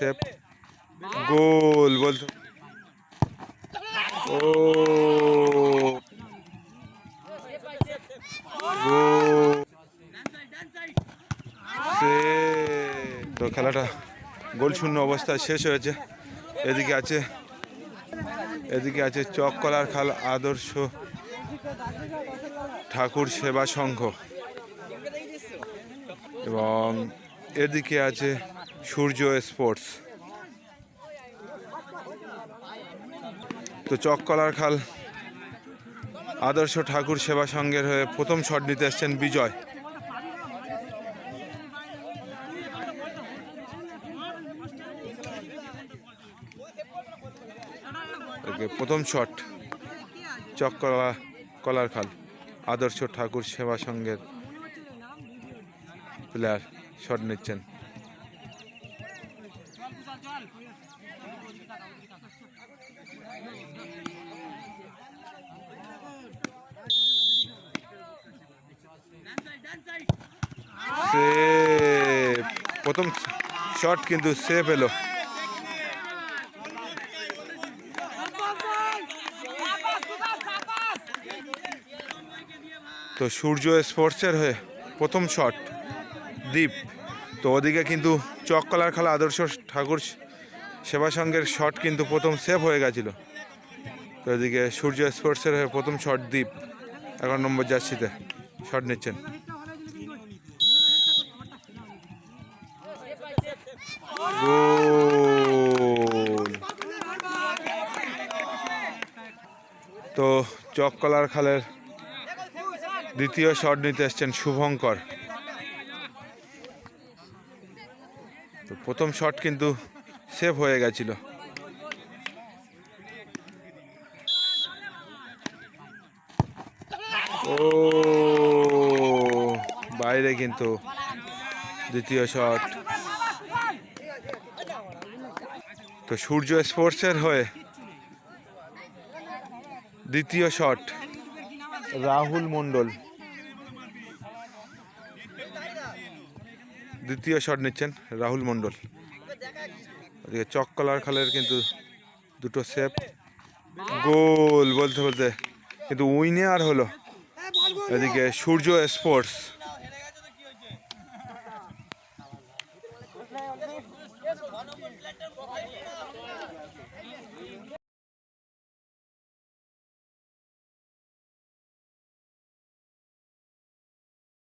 Safe গোল বলতো ও তো খেলাটা গোল শূন্য অবস্থায় শেষ হয়েছে। এদিকে আছে এদিকে আছে চক কলার খাল আদর্শ ঠাকুর সেবা সংঘ। এবং এদিকে আছে সূর্য স্পোর্টস। তো চককলার খাল। আদর্শ ঠাকুর সেবা সংঘের হয়ে প্রথম শট নিতে এসছেন বিজয়। প্রথম শট। চককলা কলার খাল। আদর্শ ঠাকুর সেবা সংঘের প্লেয়ার শট নিচ্ছেন। সেভ প্রথম শট কিন্তু সেভ এলো। তো সূর্য স্পোর্টসের হয়ে প্রথম শট দ্বীপ তো ওদিকে কিন্তু চককলার খালা আদর্শ ঠাকুর সেবা সংঘের শট কিন্তু প্রথম সেভ হয়ে গেছিল। তো এদিকে সূর্য স্পোর্টসের হয়ে প্রথম শট দ্বীপ, এগারো নম্বর জার্সিতে শট নিচ্ছেন। তো চককলার খালের দ্বিতীয় শট নিতে এসছেন শুভঙ্কর। তো প্রথম শট কিন্তু সেভ হয়ে গেছিল। ও, বাইরে কিন্তু দ্বিতীয় শট তো সূর্য স্পোর্টসের হয়ে দ্বিতীয় শট রাহুল মণ্ডল। দ্বিতীয় শট নিচ্ছেন রাহুল মণ্ডল। ওদিকে চক চককলার খালের কিন্তু দুটো সেপ গোল বলতে বলতে কিন্তু উইনে আর হলো। এদিকে সূর্য স্পোর্টস।